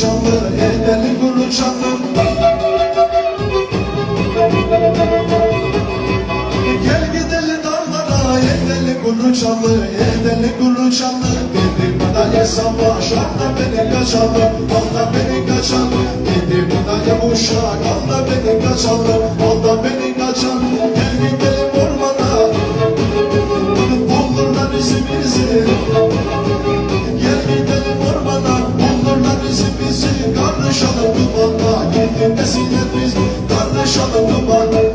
Çanlı, Erbeli Gulu Çanlı Gel gidelim dağlara, Erbeli Gulu Çanlı, Erbeli Gulu Çanlı Dedi bana hesaba, şartla beni kaçalım, alda beni kaçalım Dedi bana yavuşa, kalda beni kaçalım, alda beni bizi bizi Kardeşalım dumanla Gidin desinler biz kardeş Kardeşalım dumanla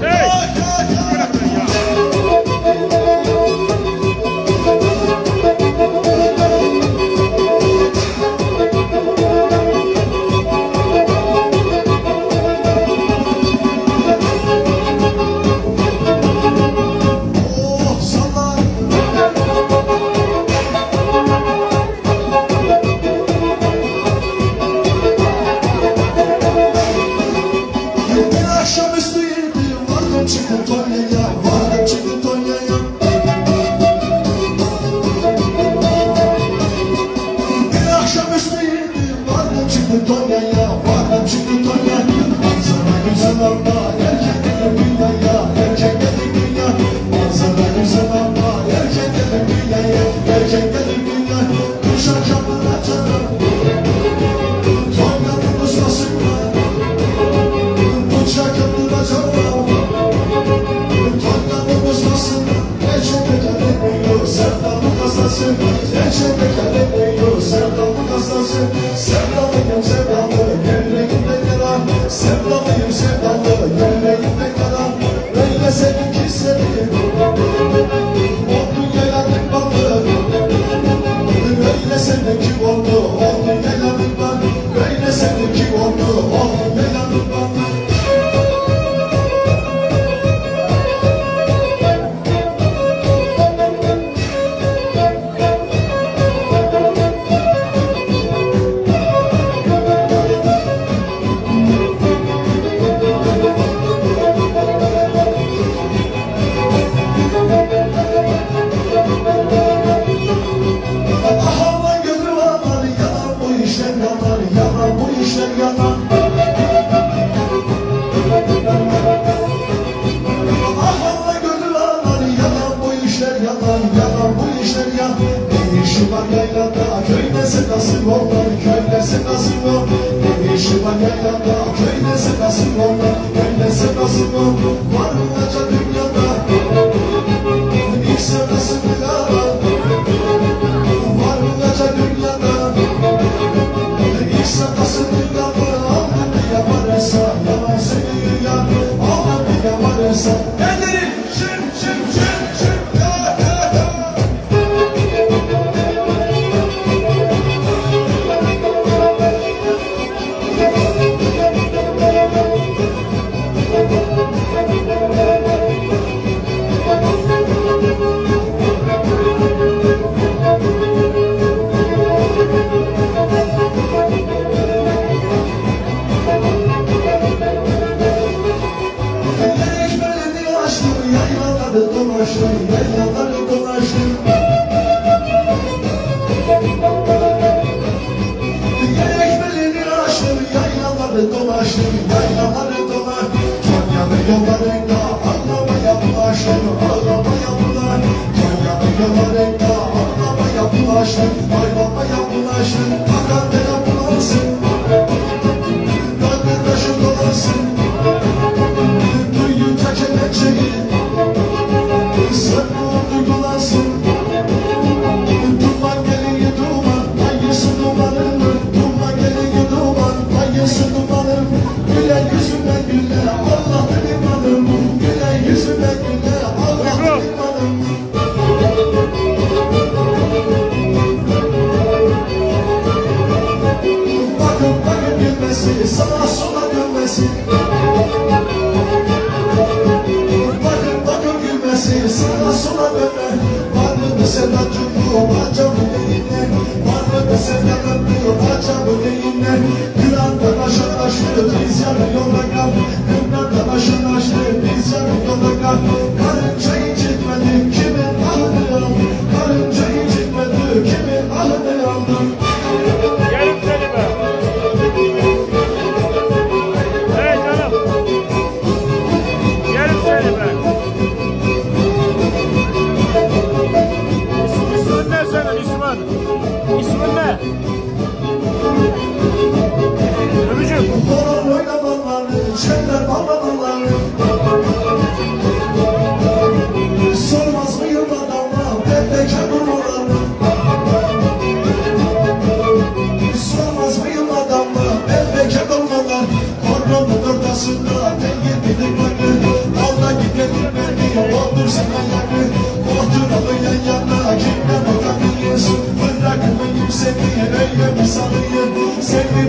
Şubat yaylada köy nesi nasıl oldu Köy nesi nasıl oldu Dedi Şubat yaylada köy nesi nasıl oldu Köy nesi nasıl oldu Var olmaca dünyada? İlk sırası bilala Var olmaca dünyada? İlk sırası bilala Seni?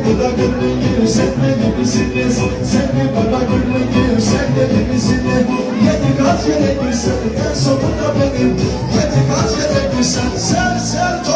Bırakır mıyım, sen beni bırakır mıyım, sen beni misiniz Kat yere girsen, en sonunda benim. Yedi kat yere girsen, ser ser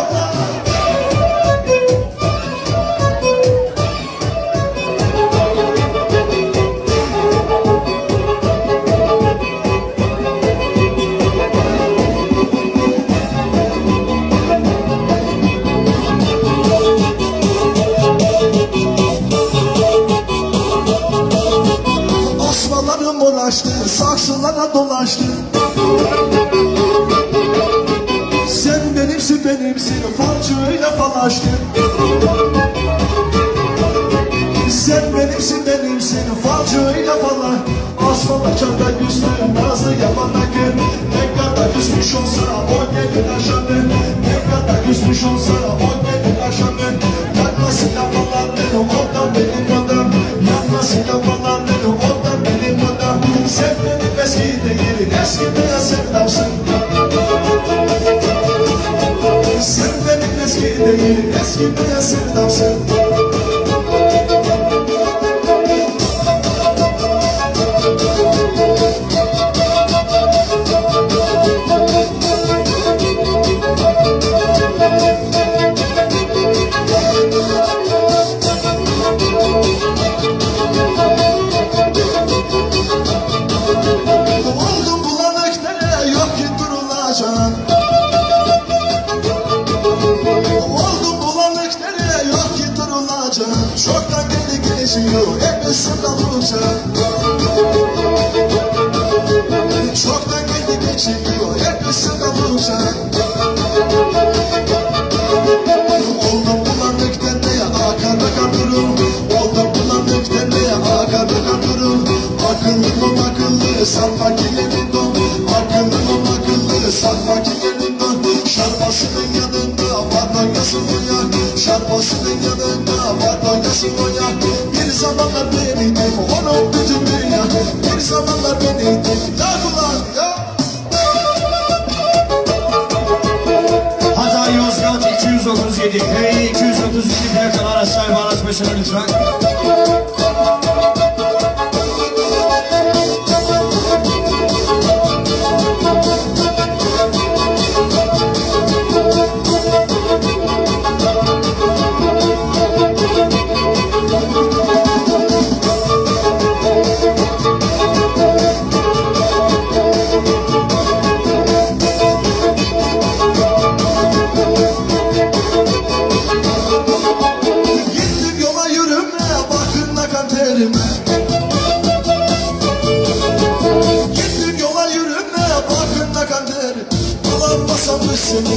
saksılara dolaştı Sen benimsin benimsin, falcıyla falaştı Sen benimsin benimsin, falcıyla falan. Asmala çanda küstü, nazlı yabana gül Ne kadar küsmüş olsa, o gelir aşağı. Ne kadar küsmüş olsa, o gelir aşağı. Yanmasın yapalarını, ondan benim Σα παιδί, σα παιδί, σα παιδί, σα. Geldi geçiyor hep ısırdan olacak. Çoktan geldi geçiyor hep ısırdan oyak Şarbasının yanında pardonyası oyak Bir zamanlar beniydim onun bütün dünya Bir zamanlar beniydim ya ulan ya. Hatay Yozgat 237 Hey 237 plakalı araç sahibi araç başına lütfen.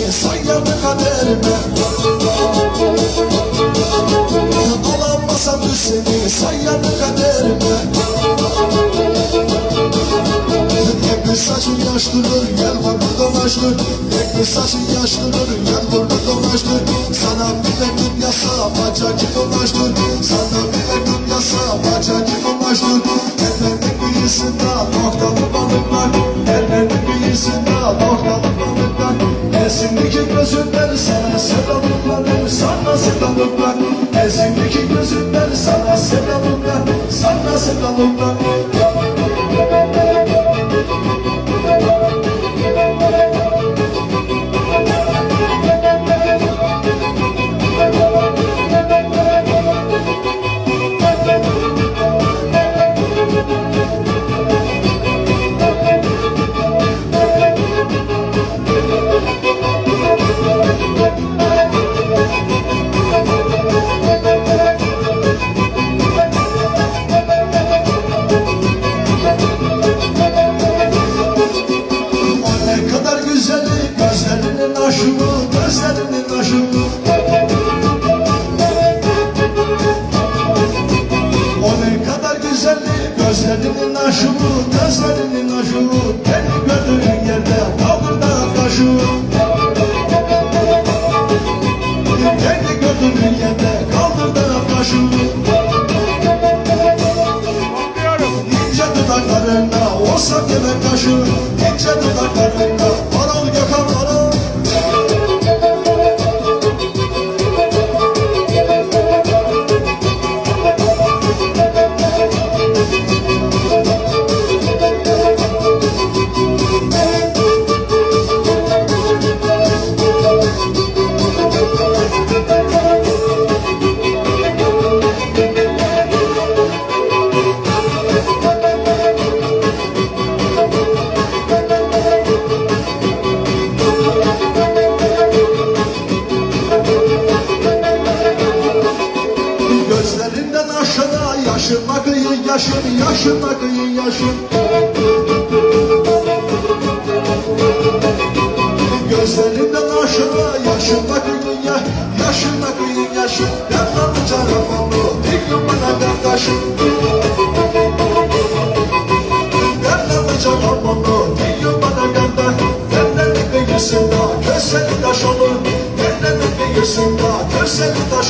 Da seni sayardı kaderime. Alanmasam da seni sayardı kaderime. Ekli saçın yaşlıdır gel burada dolaştır. Ekli saçın yaşlıdır gel burada dolaştır. Sana bir mektup yazsa bacacı dolaştır. Sana bir mektup yazsa bacacı dolaştır. Ellerinin kıyısında noktalı balıklar. Ellerinin kıyısında noktalı balıklar Esimdeki gözünden sana sevdalıklar Sana sevdalıklar Esimdeki gözünden sana sevdalıklar Sana sevdalıklar gözlerinin aşı Gözlerinin aşı Beni gördüğün yerde kaldır da kaşı Beni gördüğün yerde kaldır da Bakıyorum. İnce dudaklarında olsa yemek kaşı İnce dudaklarında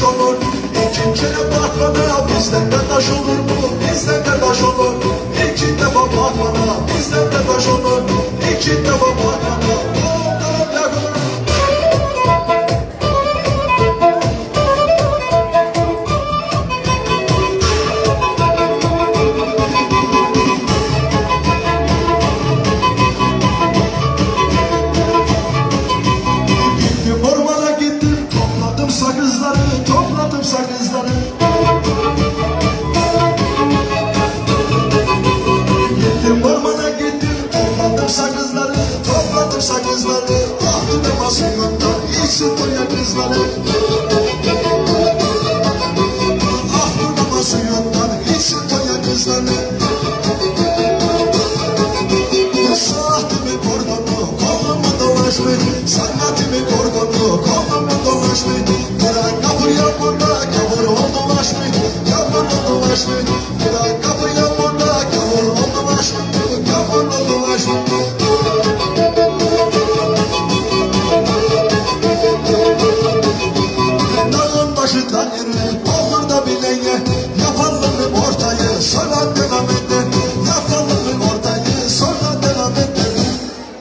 Taş olur İkincine bakmana Bizden de taş olur mu? Bizden de taş olur. İki defa bakmana Bizden de taş olur. İki defa bakmana kızladı Ah burnuma suyundan hiç doya kızladı Sahte bir kordomu kolumu dolaştı Sana